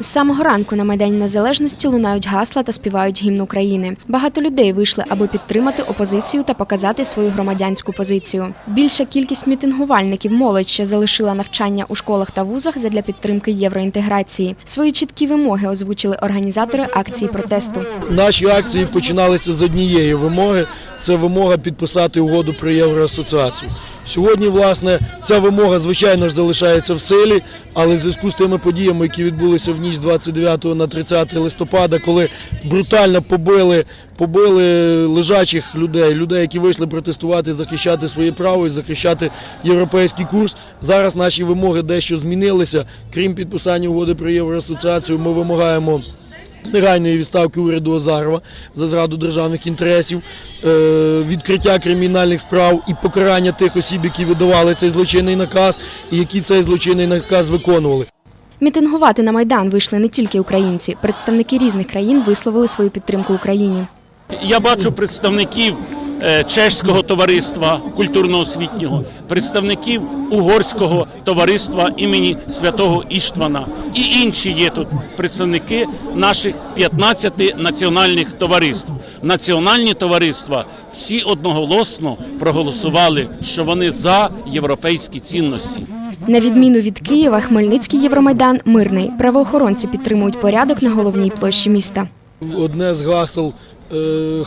З самого ранку на Майдані Незалежності лунають гасла та співають гімн України. Багато людей вийшли, аби підтримати опозицію та показати свою громадянську позицію. Більша кількість мітингувальників молодь ще залишила навчання у школах та вузах задля підтримки євроінтеграції. Свої чіткі вимоги озвучили організатори акції протесту. Наші акції починалися з однієї вимоги: це вимога підписати угоду про євроасоціацію. Сьогодні, власне, ця вимога, звичайно ж, залишається в силі, але в зв'язку з тими подіями, які відбулися в ніч з 29 на 30 листопада, коли брутально побили, побили лежачих людей, людей, які вийшли протестувати, захищати своє право і захищати європейський курс. Зараз наші вимоги дещо змінилися. Крім підписання угоди про євроасоціацію, ми вимагаємо. Негайної відставки уряду Азарова за зраду державних інтересів, е, відкриття кримінальних справ і покарання тих осіб, які видавали цей злочинний наказ і які цей злочинний наказ виконували. Мітингувати на Майдан вийшли не тільки українці. Представники різних країн висловили свою підтримку Україні. Я бачу представників чеського товариства культурно-освітнього, представників угорського товариства імені святого Іштвана і інші є тут представники наших 15 національних товариств. Національні товариства всі одноголосно проголосували, що вони за європейські цінності. На відміну від Києва, Хмельницький Євромайдан мирний. Правоохоронці підтримують порядок на головній площі міста. Одне з гасел е,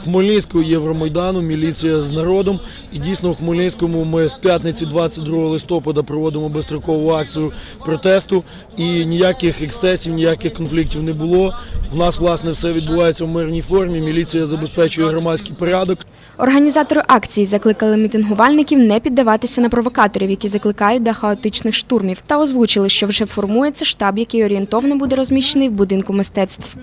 Хмельницького Євромайдану Міліція з народом. І дійсно в Хмельницькому ми з п'ятниці 22 листопада проводимо безстрокову акцію протесту. І ніяких ексцесів, ніяких конфліктів не було. В нас власне все відбувається в мирній формі. Міліція забезпечує громадський порядок. Організатори акції закликали мітингувальників не піддаватися на провокаторів, які закликають до хаотичних штурмів, та озвучили, що вже формується штаб, який орієнтовно буде розміщений в будинку мистецтв.